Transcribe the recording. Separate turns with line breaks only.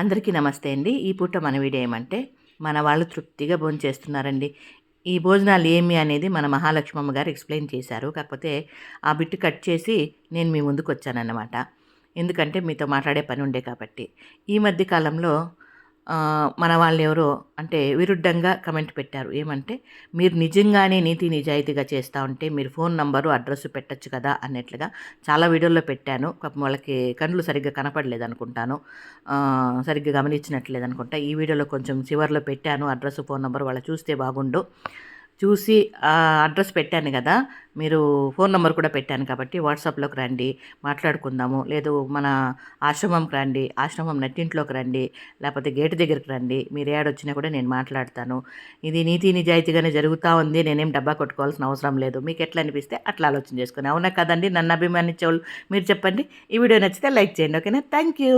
అందరికీ నమస్తే అండి. ఈ పూట మన వీడియో ఏమంటే మన వాళ్ళు తృప్తిగా భోజనం చేస్తున్నారండి. ఈ భోజనాలు ఏమి అనేది మన మహాలక్ష్మమ్మ గారు ఎక్స్ప్లెయిన్ చేశారు. కాకపోతే ఆ బిట్ కట్ చేసి నేను మీ ముందుకు వచ్చానన్నమాట. ఎందుకంటే మీతో మాట్లాడే పని ఉండే కాబట్టి. ఈ మధ్య కాలంలో మన వాళ్ళు ఎవరో అంటే విరుద్ధంగా కమెంట్ పెట్టారు. ఏమంటే మీరు నిజంగానే నీతి నిజాయితీగా చేస్తూ ఉంటే మీరు ఫోన్ నంబరు అడ్రస్ పెట్టచ్చు కదా అన్నట్లుగా చాలా వీడియోల్లో పెట్టాను. వాళ్ళకి కళ్ళు సరిగ్గా కనపడలేదు అనుకుంటాను సరిగ్గా గమనించినట్లేదు అనుకుంటా ఈ వీడియోలో కొంచెం చివర్లో పెట్టాను. అడ్రస్ ఫోన్ నెంబర్ వాళ్ళు చూస్తే బాగుండు. చూసి అడ్రస్ పెట్టాను కదా. మీరు ఫోన్ నెంబర్ కూడా పెట్టాను కాబట్టి వాట్సాప్లోకి రండి మాట్లాడుకుందాము. లేదు మన ఆశ్రమంకి రండి ఆశ్రమం నట్టింట్లోకి రండి లేకపోతే గేటు దగ్గరికి రండి. మీరు ఏడొచ్చినా కూడా నేను మాట్లాడతాను. ఇది నీతి నిజాయితీగానే జరుగుతూ ఉంది. నేనేం డబ్బా కొట్టుకోవాల్సిన అవసరం లేదు. మీకు ఎట్లా అనిపిస్తే అట్లా ఆలోచన చేసుకుని. అవునా కదండి? నన్ను అభిమానించే వాళ్ళు మీరు చెప్పండి. ఈ వీడియో నచ్చితే లైక్ చేయండి. ఓకేనా? Thank you